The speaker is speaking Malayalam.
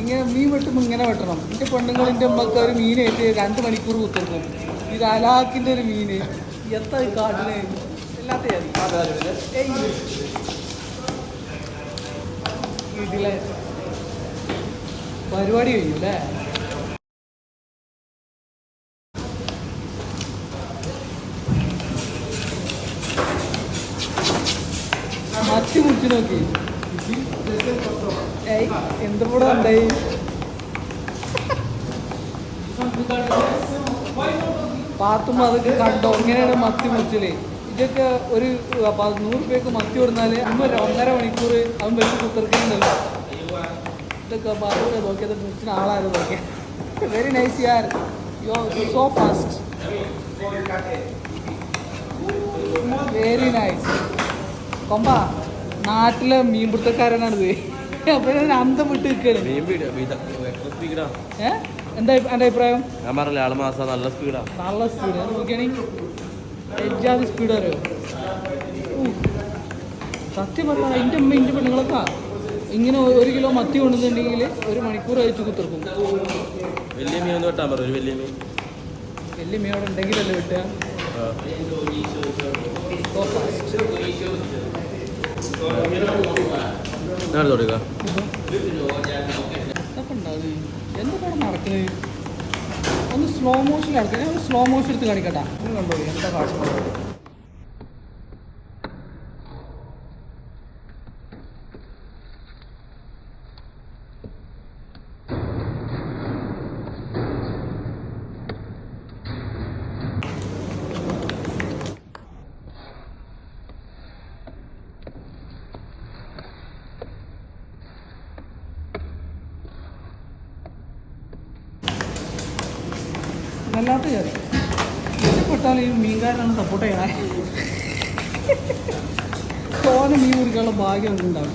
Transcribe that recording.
ഇങ്ങനെ മീൻ വെട്ടുമ്പോൾ ഇങ്ങനെ വെട്ടണം. എന്റെ പെണ്ണുങ്ങളിന്റെ അമ്മയ്ക്ക് ഒരു മീനായിട്ട് രണ്ട് മണിക്കൂർ കുത്തിർക്കും ഇത് അലാക്കിന്റെ ഒരു മീന്. എത്ര കാട്ടിന് എല്ലാത്ത ഇതിലെ പരിപാടി കഴിഞ്ഞു അല്ലേ? മത്തി മുറിച്ച് നോക്കി. എന്ത് കൂടെ ഉണ്ടായി പാത്തുമ്പോ അതൊക്കെ കണ്ടോ? ഇങ്ങനെയാണ് മത്തി മുറിച്ചൽ. ഇതൊക്കെ ഒരു നൂറ് രൂപയ്ക്ക് മത്തി കൊടുത്താൽ അമ്മ ഒന്നര മണിക്കൂർ അവൻ വെച്ച് കുത്തിർക്കുന്നുണ്ടല്ലോ. ഇതൊക്കെ പാത്തൊക്കെ നോക്കിയത് മുറിച്ചിന് ആളായിരുന്നു നോക്കിയ. Very nice Yar you so fast very nice കൊമ്പ നാട്ടിലെ മീൻപിടുത്തക്കാരനാണിത്. അപ്പോഴാണ് അന്തം വിട്ട് നിൽക്കണേ മീൻ പീടിയ എത്ര സ്പീഡാ ഏ? എന്താ എന്റെ അഭിപ്രായം? ഞാൻ പറഞ്ഞില്ല ആൾ മാസം നല്ല സ്പീഡാ നല്ല സ്പീഡ് നോക്കിയാണെങ്കിൽ സ്പീഡ് അറിയോ? സത്യം പറഞ്ഞാൽ എന്റെ അമ്മ എന്റെ പെണ്ണുങ്ങളൊക്കെ ഇങ്ങനെ ഒരു കിലോ മത്തി കൊണ്ടുവന്നിട്ടുണ്ടെങ്കിൽ ഒരു മണിക്കൂർ അയച്ചു കുത്തിർക്കും. വലിയ മീൻ ഒന്ന് വെട്ടാൻ പറഞ്ഞു വലിയ മീൻ. വലിയ മീനോട് ഉണ്ടെങ്കിലല്ലേ വെട്ടുക. ഞാൻ നടക്കുന്നത് ഒന്ന് സ്ലോ മോഷൻ എടുക്കാം ഞാൻ സ്ലോ മോഷൻ എടുത്ത് കാണിക്കട്ടാ. കണ്ടോ? എന്താ കാട്ടുന്നത് വല്ലാത്ത കയറി ഇഷ്ടപ്പെട്ടാൽ ഈ മീൻകാരനാണ് സപ്പോർട്ട് ചെയ്യണേ. തോനെ മീൻ കുടിക്കാനുള്ള ഭാഗ്യം ഉണ്ടാവും